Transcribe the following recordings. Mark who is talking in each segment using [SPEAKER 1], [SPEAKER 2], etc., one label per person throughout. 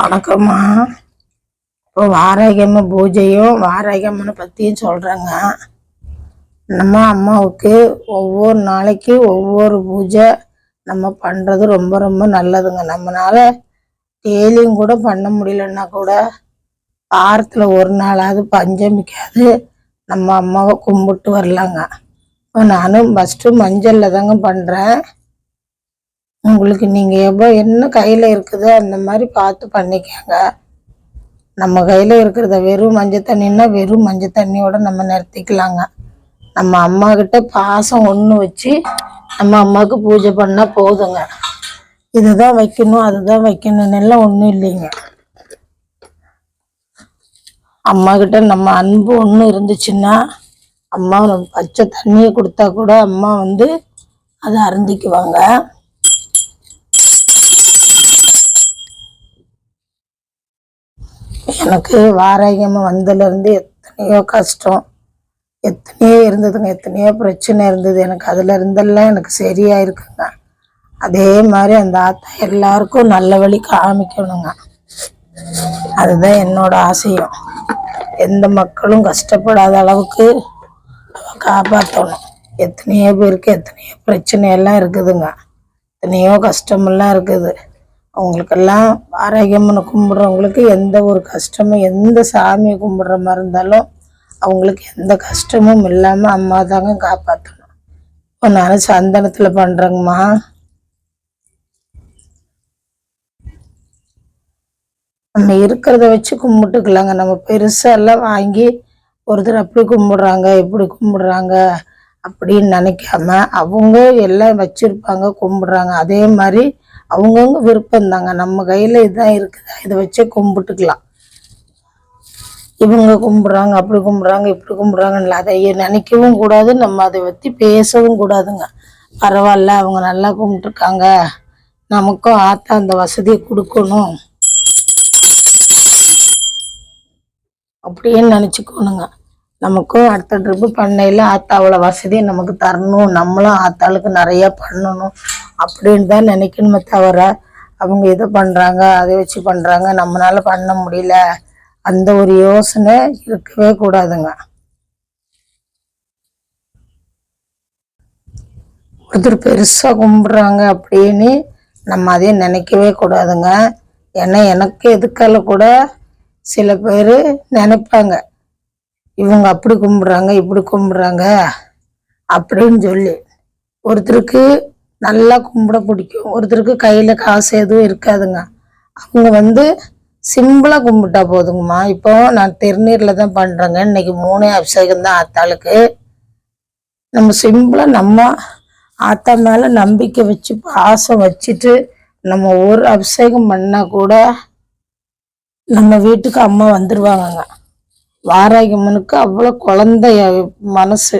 [SPEAKER 1] வணக்கம்மா. இப்போ வாராகியம்ம பூஜையும் வாராகியம்மனை பற்றியும் சொல்கிறேங்க நம்ம அம்மாவுக்கு ஒவ்வொரு நாளைக்கு ஒவ்வொரு பூஜை நம்ம பண்ணுறது ரொம்ப ரொம்ப நல்லதுங்க. நம்மளால் டெய்லியும் கூட பண்ண முடியலன்னா கூட வாரத்தில் ஒரு நாளாவது பஞ்சமிக்காது. நம்ம அம்மாவை கும்பிட்டு வரலாங்க. இப்போ நானும் ஃபஸ்ட்டு மஞ்சளில் தாங்க பண்ணுறேன் உங்களுக்கு நீங்கள் எவ்வளோ என்ன கையில் இருக்குதோ அந்த மாதிரி பார்த்து பண்ணிக்கோங்க. நம்ம கையில் இருக்கிறத வெறும் மஞ்சள் தண்ணின்னா வெறும் மஞ்சள் தண்ணியோட நம்ம நிறுத்திக்கலாங்க. நம்ம அம்மா கிட்ட பாசம் ஒன்று வச்சு நம்ம அம்மாவுக்கு பூஜை பண்ணால் போதுங்க. இதுதான் வைக்கணும் அதுதான் வைக்கணும்னு எல்லாம் ஒன்றும் இல்லைங்க. அம்மா கிட்ட நம்ம அன்பு ஒன்று இருந்துச்சுன்னா அம்மா பச்சை தண்ணியை கொடுத்தா கூட அம்மா வந்து அதை அருந்திக்குவாங்க. எனக்கு வாராகியம்மா வந்ததுலேருந்து எத்தனையோ கஷ்டம் எத்தனையோ இருந்ததுங்க எத்தனையோ பிரச்சனை இருந்தது. எனக்கு அதுல இருந்தெல்லாம் எனக்கு சரியாயிருக்குங்க. அதே மாதிரி அந்த ஆத்தா எல்லாருக்கும் நல்ல வழி காமிக்கணுங்க. அதுதான் என்னோட ஆசையும். எந்த மக்களும் கஷ்டப்படாத அளவுக்கு காப்பாற்றணும். எத்தனையோ பேருக்கு எத்தனையோ பிரச்சனை எல்லாம் இருக்குதுங்க. எத்தனையோ கஷ்டமெல்லாம் இருக்குது. அவங்களுக்கெல்லாம் ஆரோக்கியம்னு கும்பிட்றவங்களுக்கு எந்த ஒரு கஷ்டமும் எந்த சாமியை கும்பிட்ற மாதிரி இருந்தாலும் அவங்களுக்கு எந்த கஷ்டமும் இல்லாமல் அம்மா தாங்க காப்பாற்றணும் இப்போ நான் சந்தனத்தில் பண்ணுறேங்கம்மா நம்ம இருக்கிறத வச்சு கும்பிட்டுக்கலாங்க. நம்ம பெருசாக எல்லாம் வாங்கி ஒருத்தர் அப்படி கும்பிடுறாங்க இப்படி கும்பிடுறாங்க. அப்படின்னு நினைக்காம அவங்க எல்லாம் வச்சிருப்பாங்க கும்பிட்றாங்க. அதே மாதிரி அவங்கவுங்க விருப்பம் தாங்க நம்ம கையில் இதான் இருக்குதா? இதை வச்சே கும்பிட்டுக்கலாம். இவங்க கும்பிட்றாங்க அப்படி கும்பிட்றாங்க இப்படி கும்பிட்றாங்கன்னு அதை நினைக்கவும் கூடாது. நம்ம அதை பற்றி பேசவும் கூடாதுங்க. பரவாயில்ல அவங்க நல்லா கும்பிட்டுருக்காங்க. நமக்கும் ஆத்தா அந்த வசதியை கொடுக்கணும் அப்படின்னு நினச்சிக்கோணுங்க. நமக்கும் அடுத்த ட்ரிப்பு பண்ணையில் ஆத்தாவோட வசதியை நமக்கு தரணும். நம்மளும் ஆத்தாளுக்கு நிறைய பண்ணணும் அப்படின்னு தான் நினைக்கணுமே தவிர அவங்க இதை பண்ணுறாங்க அதை வச்சு பண்ணுறாங்க நம்மளால பண்ண முடியல. அந்த ஒரு யோசனை இருக்கவே கூடாதுங்க. ஒருத்தர் பெருசாக கும்பிட்றாங்க அப்படின்னு நம்ம அதையும் நினைக்கவே கூடாதுங்க. ஏன்னா எனக்கு எதுக்கால கூட சில பேர் நினைப்பாங்க. இவங்க அப்படி கும்பிட்றாங்க இப்படி கும்பிட்றாங்க அப்படின்னு சொல்லி. ஒருத்தருக்கு நல்லா கும்பிட பிடிக்கும். ஒருத்தருக்கு கையில் காசு எதுவும் இருக்காதுங்க. அவங்க வந்து சிம்பிளாக கும்பிட்டா போதுங்கம்மா. இப்போ நான் திருநீரில் தான் பண்ணுறேங்க இன்னைக்கு மூணே அபிஷேகம் தான் ஆத்தாளுக்கு. நம்ம சிம்பிளாக நம்ம ஆத்தா மேலே நம்பிக்கை வச்சு பாசம் வச்சுட்டு நம்ம ஒரு அபிஷேகம் பண்ணால் கூட நம்ம வீட்டுக்கு அம்மா வந்துடுவாங்கங்க வாராகியம்மனுக்கு அவ்வளோ குழந்தை மனசு.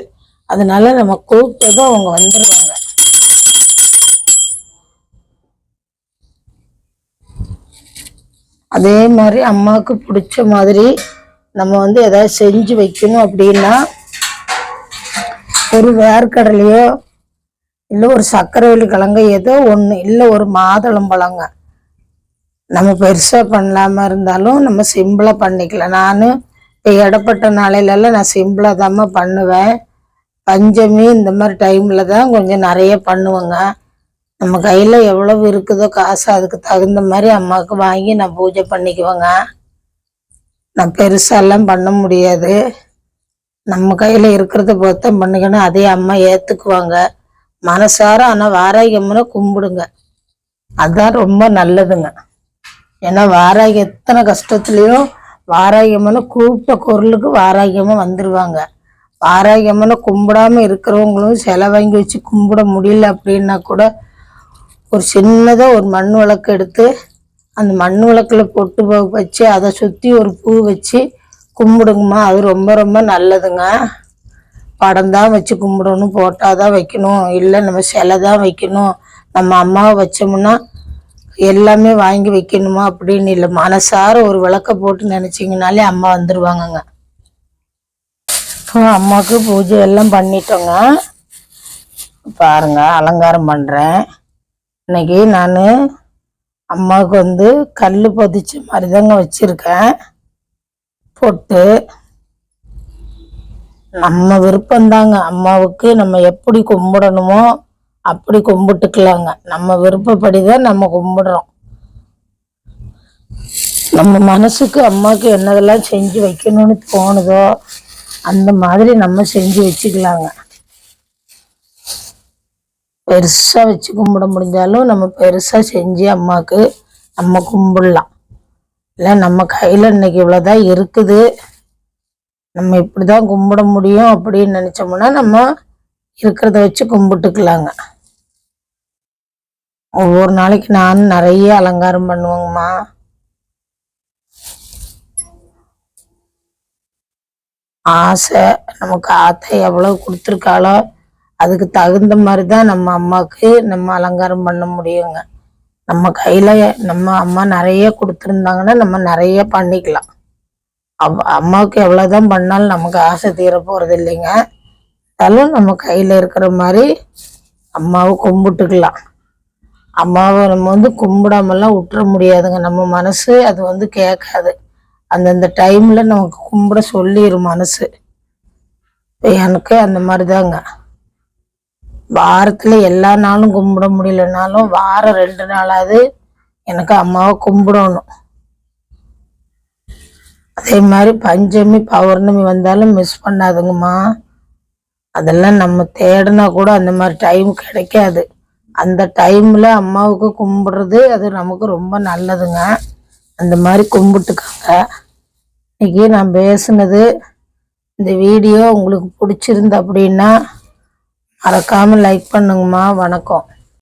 [SPEAKER 1] அதனால நம்ம கூப்பிட்டதும் அவங்க வந்துடுவாங்க அதே மாதிரி அம்மாவுக்கு பிடிச்ச மாதிரி நம்ம வந்து ஏதாவது செஞ்சு வைக்கணும் அப்படின்னா ஒரு வேர்க்கடலையோ இல்லை ஒரு சக்கரவள்ளி கிழங்கு ஏதோ ஒன்று இல்லை ஒரு மாதுளம்பழங்க நம்ம பெருசாக பண்ணலாமல் இருந்தாலும் நம்ம சிம்பிளாக பண்ணிக்கலாம். நான் இடப்பட்ட நாளையிலலாம் நான் சிம்பிளாக தாம்மா பண்ணுவேன். பஞ்சமி இந்த மாதிரி டைமில் தான் கொஞ்சம் நிறைய பண்ணுவேங்க. நம்ம கையில் எவ்வளவு இருக்குதோ காசு அதுக்கு தகுந்த மாதிரி அம்மாவுக்கு வாங்கி நான் பூஜை பண்ணிக்குவேங்க. நான் பெருசாலாம் பண்ண முடியாது. நம்ம கையில் இருக்கிறத பொறுத்த பண்ணிக்கணும். அதே அம்மா ஏற்றுக்குவாங்க மனசார ஆனால் வாராகியம்மனை கும்பிடுங்க. அதுதான் ரொம்ப நல்லதுங்க. ஏன்னா வாராகி எத்தனை கஷ்டத்துலேயும் வாராகியம்மனை கூப்பிட்ட குரலுக்கு வாராகியமாக வந்துடுவாங்க வாராகியம்மனை கும்பிடாம இருக்கிறவங்களும் சிலை வாங்கி வச்சு கும்பிட முடியல அப்படின்னா கூட ஒரு சின்னதாக ஒரு மண் விளக்கு எடுத்து அந்த மண் விளக்கில் பொட்டு வச்சு அதை சுற்றி ஒரு பூ வச்சு கும்பிடுங்கம்மா. அது ரொம்ப ரொம்ப நல்லதுங்க. படம் தான் வச்சு கும்பிடணும் போட்டால் தான் வைக்கணும். இல்லை நம்ம சிலை தான் வைக்கணும். நம்ம அம்மாவை வச்சோம்னா எல்லாமே வாங்கி வைக்கணுமா அப்படின்னு இல்லை மனசார ஒரு விளக்க போட்டு நினச்சிங்கனாலே அம்மா வந்துடுவாங்கங்க இப்போ அம்மாவுக்கு பூஜை எல்லாம் பண்ணிட்டோங்க. பாருங்க அலங்காரம் பண்ணுறேன் இன்னைக்கு நான் அம்மாவுக்கு வந்து கல் பதிச்ச மாதிரி தாங்க வச்சுருக்கேன். பொட்டு நம்ம விருப்பம்தாங்க. அம்மாவுக்கு நம்ம எப்படி கும்பிடணுமோ அப்படி கும்பிட்டுக்கலாங்க. நம்ம விருப்பப்படி தான் நம்ம கும்பிடுறோம். நம்ம மனசுக்கு அம்மாவுக்கு என்னதெல்லாம் செஞ்சு வைக்கணும்னு தோணுதோ அந்த மாதிரி நம்ம செஞ்சு வச்சுக்கலாங்க. பெருசா வச்சு கும்பிட முடிஞ்சாலும் நம்ம பெருசா செஞ்சு அம்மாவுக்கு நம்ம கும்பிடலாம். இல்லை நம்ம கையில் இன்னைக்கு இவ்வளோதான் இருக்குது. நம்ம இப்படிதான் கும்பிட முடியும் அப்படின்னு நினைச்சோம்னா நம்ம இருக்கிறத வச்சு கும்பிட்டுக்கலாங்க. ஒவ்வொரு நாளைக்கு நான் நிறைய அலங்காரம் பண்ணுவேங்கம்மா. ஆசை நமக்கு ஆத்தை எவ்வளவு கொடுத்துருக்காளோ அதுக்கு தகுந்த மாதிரி தான் நம்ம அம்மாவுக்கு நம்ம அலங்காரம் பண்ண முடியுங்க. நம்ம கையில் நம்ம அம்மா நிறைய கொடுத்துருந்தாங்கன்னா நம்ம நிறைய பண்ணிக்கலாம். அவ் அம்மாவுக்கு எவ்வளவுதான் பண்ணாலும் நமக்கு ஆசை தீர போறது இல்லைங்க. அதெல்லாம் நம்ம கையில் இருக்கிற மாதிரி அம்மாவை கும்பிட்டுக்கலாம். அம்மாவை நம்ம வந்து கும்பிடாமலாம் விட்டுற முடியாதுங்க. நம்ம மனசு அது வந்து கேட்காது. அந்தந்த டைம்ல நமக்கு கும்பிட சொல்லிடும் மனசு. எனக்கு அந்த மாதிரி தாங்க வாரத்தில் எல்லா நாளும் கும்பிட முடியலனாலும் வாரம் ரெண்டு நாளாவது எனக்கு அம்மாவை கும்பிடணும். அதே மாதிரி பஞ்சமி பௌர்ணமி வந்தாலும் மிஸ் பண்ணாதுங்கம்மா. அதெல்லாம் நம்ம தேடினா கூட அந்த மாதிரி டைம் கிடைக்காது. அந்த டைமில் அம்மாவுக்கு கும்பிட்றது அது நமக்கு ரொம்ப நல்லதுங்க. அந்த மாதிரி கும்பிட்டுக்கோங்க. இன்றைக்கி நான் பேசுனது இந்த வீடியோ உங்களுக்கு பிடிச்சிருந்து அப்படின்னா மறக்காமல் லைக் பண்ணுங்கம்மா. வணக்கம்.